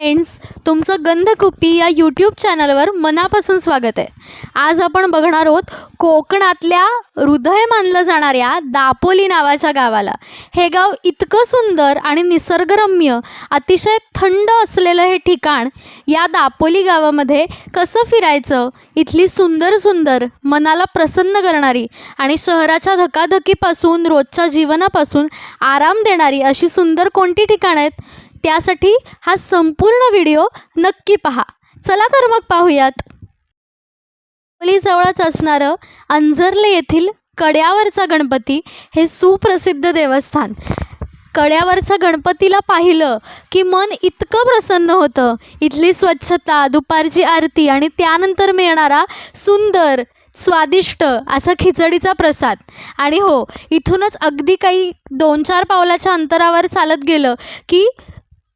Friends तुमचं गंधकुप्पी या YouTube चॅनलवर मनापासून स्वागत आहे. आज आपण बघणार आहोत कोकणातल्या हृदय मानलं जाणाऱ्या दापोली नावाच्या गावाला. हे गाव इतकं सुंदर आणि निसर्गरम्य अतिशय थंड असलेलं हे ठिकाण या दापोली गावामध्ये कसं फिरायचं इथली सुंदर सुंदर मनाला प्रसन्न करणारी आणि शहराच्या धकाधकीपासून रोजच्या जीवनापासून आराम देणारी अशी सुंदर कोणती ठिकाणं आहेत? त्यासाठी हा संपूर्ण व्हिडिओ नक्की पहा. चला तर मग पाहूयात. जवळच असणारं अंजर्ले येथील कड्यावरचा गणपती हे सुप्रसिद्ध देवस्थान. कड्यावरच्या गणपतीला पाहिलं की मन इतकं प्रसन्न होतं. इथली स्वच्छता दुपारची आरती आणि त्यानंतर मिळणारा सुंदर स्वादिष्ट असा खिचडीचा प्रसाद. आणि हो इथूनच अगदी काही दोन चार पावलाच्या अंतरावर चालत गेलं की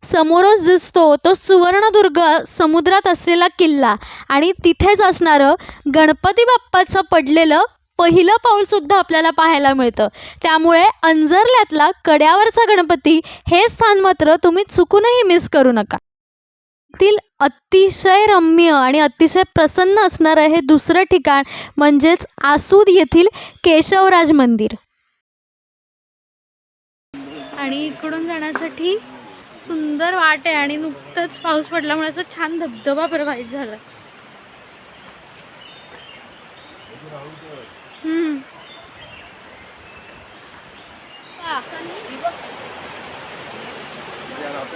समोरच दिसतो तो सुवर्णदुर्ग समुद्रात असलेला किल्ला. आणि तिथेच असणारं गणपती बाप्पाचं पडलेलं पहिलं पाऊलसुद्धा आपल्याला पाहायला मिळतं. त्यामुळे अंजरल्यातला कड्यावरचा गणपती हे स्थान मात्र तुम्ही चुकूनही मिस करू नका. तील अतिशय रम्य आणि अतिशय प्रसन्न असणारं हे दुसरं ठिकाण म्हणजेच आसूद येथील केशवराज मंदिर. आणि इकडून जाण्यासाठी सुंदर वाट आहे आणि नुकतंच पाऊस पडल्यामुळे असं छान धबधबा प्रवाहित झाला. हम्म.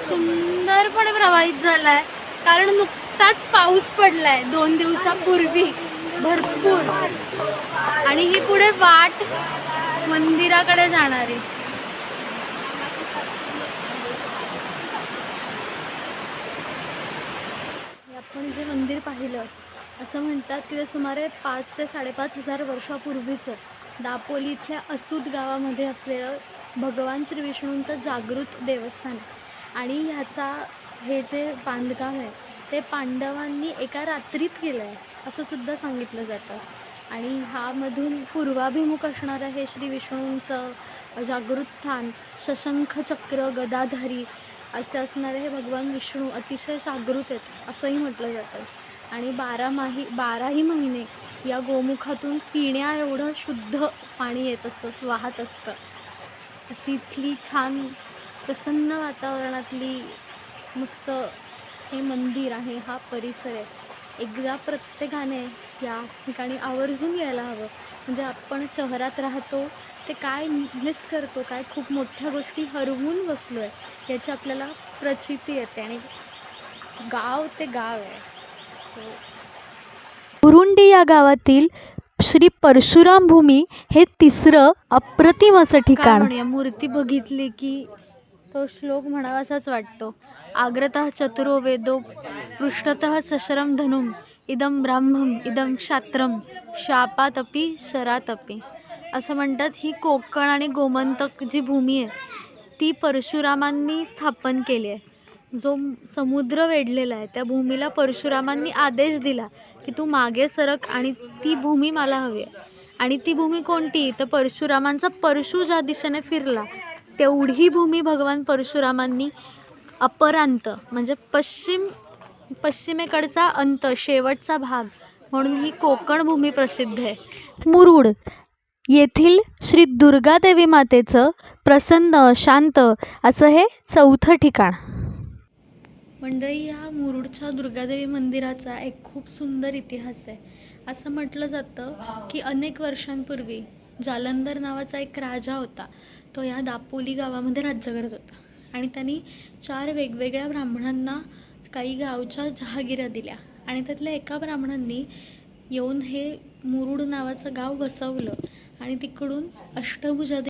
सुंदरपणे प्रवाहित झालाय. कारण नुकताच पाऊस पडलाय दोन दिवसापूर्वी. भरपूर. आणि ही पुढे वाट मंदिराकडे जाणारी. आपण जे मंदिर पाहिलं असं म्हणतात की ते सुमारे पाच ते साडेपाच हजार वर्षापूर्वीचं दापोली इथल्या असूद गावामध्ये असलेलं भगवान श्री विष्णूंचं जागृत देवस्थान आणि ह्याचा हे जे बांधकाम आहे ते पांडवांनी एका रात्रीत केलं आहे असं सुद्धा सांगितलं जातं. आणि ह्यामधून पूर्वाभिमुख असणारं हे श्री विष्णूंचं जागृत स्थान शशंख चक्र गदाधारी असे असणारे हे भगवान विष्णू अतिशय जागृत आहेत असंही म्हटलं जातं. आणि बारा माही बाराही महिने या गोमुखातून पिण्या एवढं शुद्ध पाणी येत असतं वाहत असतं. अशी इथली छान प्रसन्न वातावरणातली मस्त हे मंदिर आहे हा परिसर आहे. एकदा प्रत्येकाने या ठिकाणी आवर्जून यायला हवं. म्हणजे आपण शहरात राहतो ते काय मिस करतो काय खूप मोठ्या गोष्टी हरवून बसलो आहे याची आपल्याला प्रचिती येते आणि गाव ते गाव आहे. बुरुंडी या गावातील श्री परशुराम भूमी हे तिसरं अप्रतिम असं ठिकाण. मूर्ती बघितली की तो श्लोक म्हणावासाच वाटतो. आग्रतः चतुरो वेदो पृष्ठतः सशरम धनुम इदम ब्राह्मम इदम क्षात्रम शापातपी शरातपी। असं म्हणतात ही कोकण आणि गोमंतक जी भूमी आहे ती परशुरामांनी स्थापन केली आहे. जो समुद्र वेढलेला आहे त्या भूमीला परशुरामांनी आदेश दिला की तू मागे सरक आणि ती भूमी मला हवी आहे. आणि ती भूमी कोणती? तर परशुरामांचा परशु ज्या दिशेने फिरला. तेवढी भूमी भगवान परशुरामांनी अपरांत म्हणजे पश्चिम पश्चिमेकडचा अंत शेवटचा भाग म्हणून ही कोकण भूमी प्रसिद्ध आहे. मुरुड येथील श्री दुर्गादेवी मातेचं प्रसन्न शांत असं हे चौथं ठिकाण. मंडळी या मुरुडच्या दुर्गादेवी मंदिराचा एक खूप सुंदर इतिहास आहे. असं म्हटलं जातं की अनेक वर्षांपूर्वी जालंधर नावाचा एक राजा होता. तो या दापोली गावामध्ये राज्य करत होता. आणि त्यांनी चार वेगवेगळ्या ब्राह्मणांना काही गावच्या जहागिऱ्या दिल्या. आणि त्यातल्या एका ब्राह्मणांनी येऊन हे मुरुड नावाचं गाव वसवलं आणि तिकडून अष्टभुजा